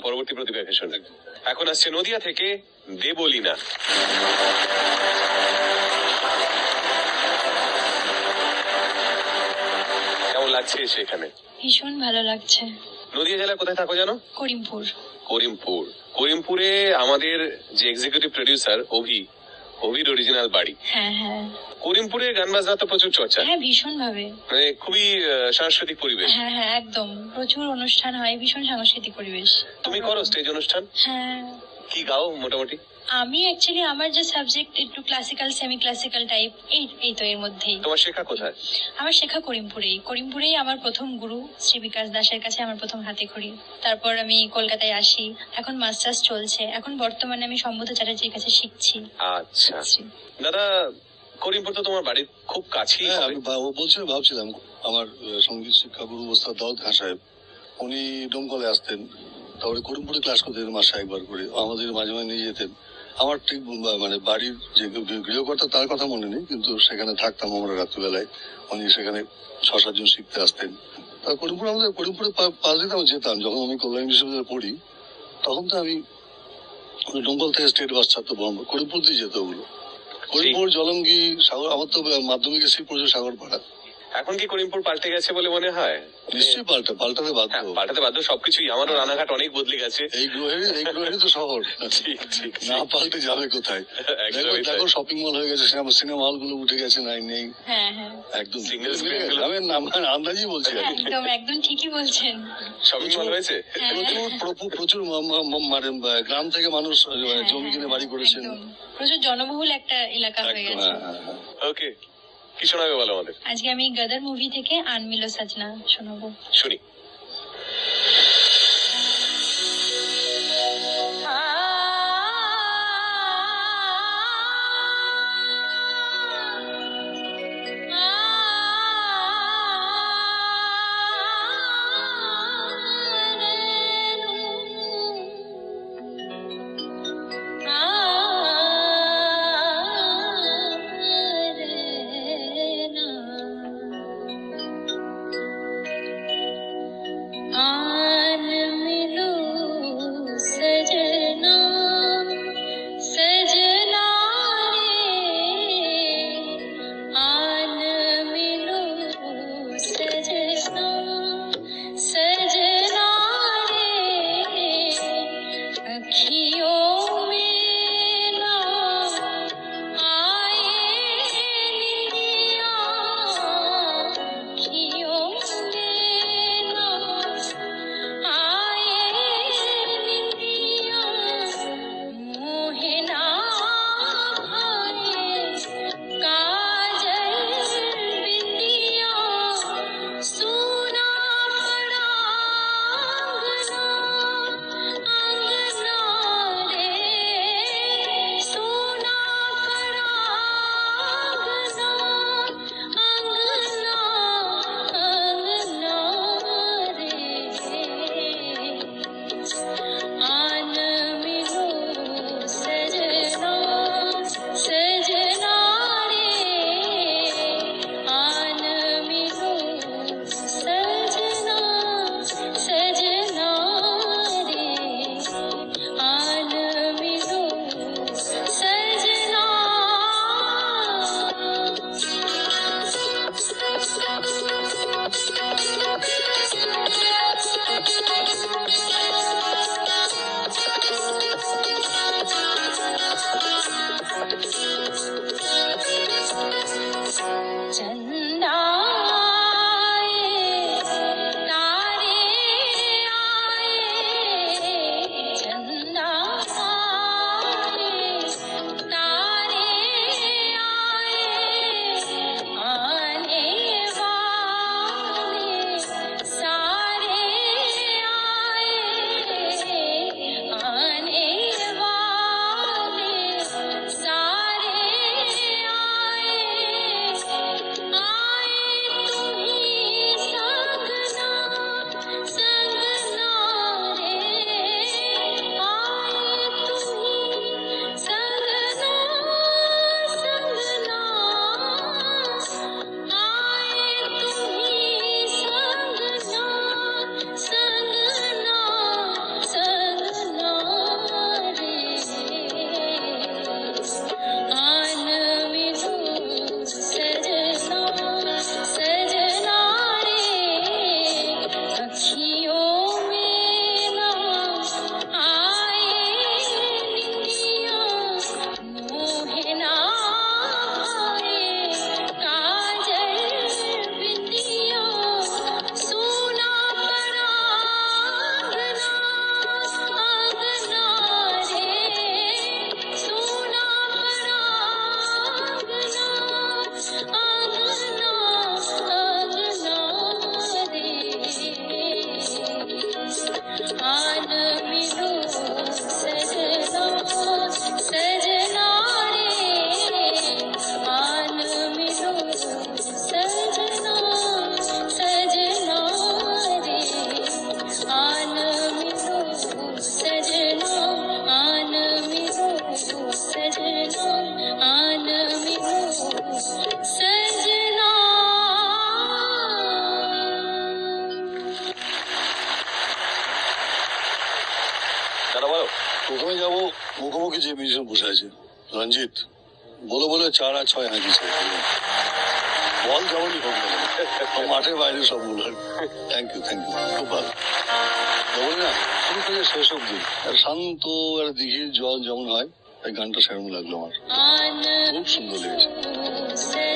পরবর্তী প্রতিভাকে ভীষণ এখন আসছে নদিয়া থেকে দেবলীনা। কেমন লাগছে এসে এখানে ভীষণ ভালো লাগছে। নদিয়া জেলা কোথায় থাকো জানো? করিমপুর। করিমপুর। করিমপুরে আমাদের যে এক্সিকিউটিভ প্রডিউসার অভি অভির অরিজিনাল বাড়ি। হ্যাঁ হ্যাঁ। করিমপুরে গান বাজনা তো প্রচুর চর্চা। হ্যাঁ ভীষণ ভাবে মানে খুবই সাংস্কৃতিক পরিবেশ। হ্যাঁ হ্যাঁ একদম। প্রচুর অনুষ্ঠান হয় ভীষণ সাংস্কৃতিক পরিবেশ। তুমি করো স্টেজ অনুষ্ঠান? হ্যাঁ। কি গাও মোটামুটি? আমি অ্যাকচুয়ালি আমার যে সাবজেক্ট একটু ক্লাসিক্যাল সেমি ক্লাসিক্যাল টাইপ এই এই তো এর মধ্যেই। তোমার শেখা কোথায়? আমার শেখা করিমপুরেই। করিমপুরেই আমার প্রথম গুরু শ্রী বিকাশ দাসের কাছে আমার প্রথম হাতে খড়ি। তারপর আমি কলকাতায় আসি। এখন মাস্টার্স চলছে। এখন বর্তমানে আমি সম্বুদ্ধ চ্যাটার্জির কাছে শিখছি। আচ্ছা। দাদা করিমপুর তো তোমার বাড়ির খুব কাছেই হ্যাঁ হবে। আমি ও বলছিল ভাবছিলাম আমার সংগীত শিক্ষা গুরু ওস্তাদ দাউদ খান সাহেব উনি ডোমকলে আসতেন। তারপরে করিমপুরে ক্লাস করতেন মাসে একবার করে। আমাদের মাঝে মাঝে নিয়ে যেতেন। আমার ঠিক মানে বাড়ির যে গৃহকর্তা তার কথা মনে নেই কিন্তু সেখানে থাকতাম আমরা রাত্রিবেলায়। উনি সেখানে ছ সাতজন শিখতে আসতেন। তা করিমপুর আমাদের করিমপুরে পাশ দিতে আমি যেতাম। যখন আমি কল্যাণ বিশ্ববিদ্যালয়ে পড়ি তখন তো আমি ডোমকল থেকে স্টেট বাস ছাড়তো করিমপুর দিয়ে যেত ওগুলো। করিমপুর জলঙ্গি সাগর আমার তো মাধ্যমিক এসে পড়ছে সাগরপাড়া। এখন কি করিমপুর পাল্টে গেছে বলে মনে হয়? নিশ্চয়ই পাল্টা পাল্টাতে বাধ্য। হ্যাঁ পাল্টাতে বাধ্য সবকিছুই। আমারও রানাঘাট অনেক বদলে গেছে। এই গ্রহেরই এই গ্রহেরই তো শহর। ঠিক ঠিক না পাল্টে যাবে কোথায়? দেখো শপিং মল হয়ে গেছে সিনেমা সিনেমা হলগুলো উঠে গেছে নাই নেই। হ্যাঁ হ্যাঁ। একদম। Single screen গুলো- আমি আন্দাজই বলছি একদম একদম ঠিকই বলছেন। শপিং মল হয়েছে? হ্যাঁ। প্রচুর প্রচুর- মানে গ্রাম থেকে মানুষ জমি কিনে বাড়ি করেছেন। প্রচুর জনবহুল একটা এলাকা হয়ে গেছে। ওকে কি শোনাবে বলো আমাদের? আজকে আমি গদার মুভি থেকে আনমিলো সাজনা শোনাবো। শুনি। প্রথমে যাব মুখোমুখি যে মিউজিশিয়ান বসে আছে। রঞ্জিত বলে বলে চার আর ছয় হাঁকিয়েছে বল যেমনই হোক মাঠের বাইরে সব সবগুলো থ্যাংক ইউ থ্যাংক ইউ খুব ভালো। যেমন না শুরু থেকে শেষ অব্দি আর শান্ত আর দিঘির জল যেমন হয় এই গানটা সেরকম লাগল আমার। খুব সুন্দর লেগেছে।